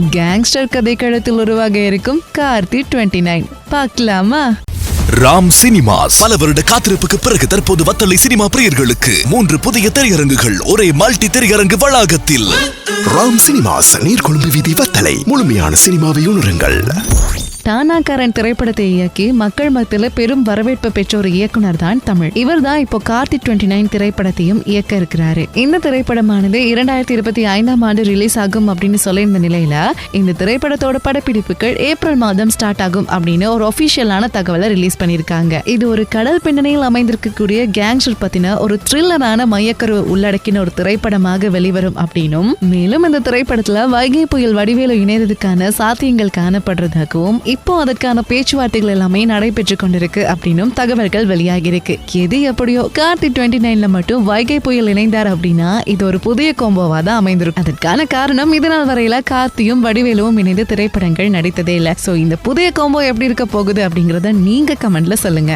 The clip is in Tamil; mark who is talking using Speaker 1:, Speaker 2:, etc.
Speaker 1: கேங்ஸ்டர் கதைக்களத்தில் உருவாக இருக்கும் கார்த்தி டுவெண்ட்டி நைன் பார்க்கலாமா?
Speaker 2: ராம் சினிமாஸ். பல வருட காத்திருப்புக்கு பிறகு தற்போது வத்தலை சினிமா பிரியர்களுக்கு மூன்று புதிய திரையரங்குகள் ஒரே மல்டி திரையரங்கு வளாகத்தில்.
Speaker 3: ராம் சினிமாஸ் நீர்கொழும்பு வீதி வத்தலை முழுமையான சினிமாவை உணருங்கள்.
Speaker 1: டானாக்காரன் திரைப்படத்தை இயக்கி மக்கள் மத்தியில பெரும் வரவேற்பு பெற்ற ஒரு இயக்குனர் தான் தமிழ். இவர் தான் இப்போ கார்த்தி டுவெண்ட்டி நைன் திரைப்படத்தையும் இயக்க இருக்கிறாரு. இந்த திரைப்படமானது இரண்டாயிரத்தி இருபத்தி ஐந்தாம் ஆண்டு ரிலீஸ் ஆகும் அப்படின்னு சொல்லியிருந்த நிலையில இந்த திரைப்படத்தோட படப்பிடிப்புகள் ஏப்ரல் மாதம் ஸ்டார்ட் ஆகும் அப்படின்னு ஒரு ஒபிஷியலான தகவலை ரிலீஸ் பண்ணியிருக்காங்க. இது ஒரு கடல் பின்னணியில் அமைந்திருக்கக்கூடிய கேங்ஸ்டர் பத்தின ஒரு த்ரில்லரான மையக்கரு உள்ளடக்கின ஒரு திரைப்படமாக வெளிவரும் அப்படின்னும் மேலும் இந்த திரைப்படத்துல வைகை புயல் வடிவேலு இணைந்ததுக்கான சாத்தியங்கள் காணப்படுறதாகவும் இப்போ அதற்கான பேச்சுவார்த்தைகள் எல்லாமே நடைபெற்று கொண்டிருக்கு அப்படின்னும் தகவல்கள் வெளியாகிருக்கு எது எப்படியோ கார்த்தி டுவெண்ட்டி நைன்ல மட்டும் வைகை புயல் இணைந்தார் அப்படின்னா இது ஒரு புதிய கோம்போவா தான் அமைந்திருக்கும். அதற்கான காரணம் இதனால் வரையில கார்த்தியும் வடிவேலுவும் இணைந்து திரைப்படங்கள் நடித்ததே இல்லை. சோ இந்த புதிய கோம்போ எப்படி இருக்க போகுது அப்படிங்கறத நீங்க கமெண்ட்ல சொல்லுங்க.